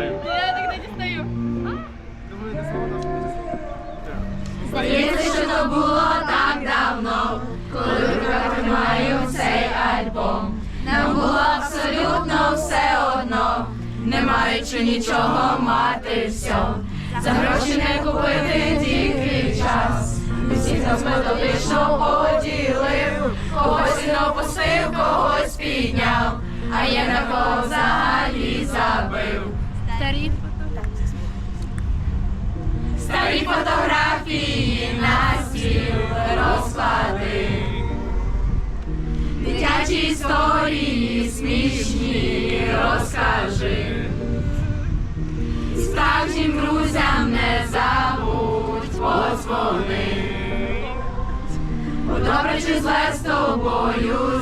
знаю. Ну, я так не дістаю. Здається, що то було так давно, коли в руках тримаю цей альбом. Нам було абсолютно все одно, не маючи нічого мати все. За гроші не купити тільки час. Усіх нас методично поділив, когось він опустив, когось підняв, а я на кого взагалі забив. Старі Старі фотографії на стіл розклади. Дитячі історії смішні розкажи. Справжнім друзям не забудь подзвони. Бо добре чи зле з тобою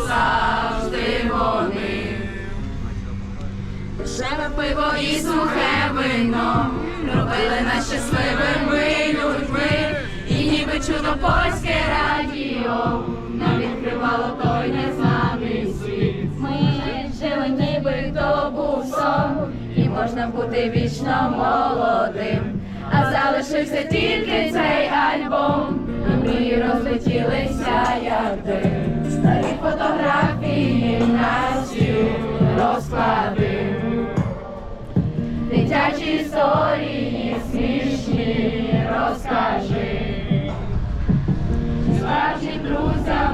Дешеве пиво і сухе вино робили нас щасливими людьми, і ніби чудо польське радіо нам відкривало той незнаний світ. Ми жили, ніби то був сон, і можна бути вічно молодим. А залишився тільки цей альбом, і мрії розлетілися як дим. Старі фотографії на стіл розклади.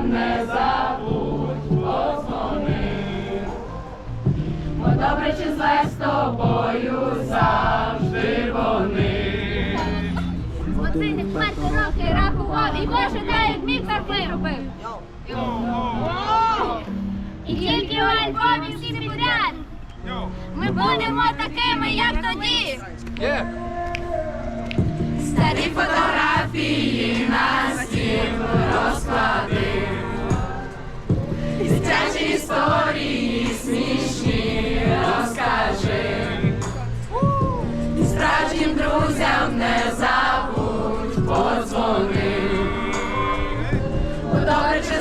Не забудь позвони. Бо добре чи зле з тобою завжди вони. години, кварти, роки рахував і кожен день як міг так робив. І тільки у альбомі всі підряд. Ми будемо такими, як тоді. Старі фотографії на забудь подзвони. Бо добре чи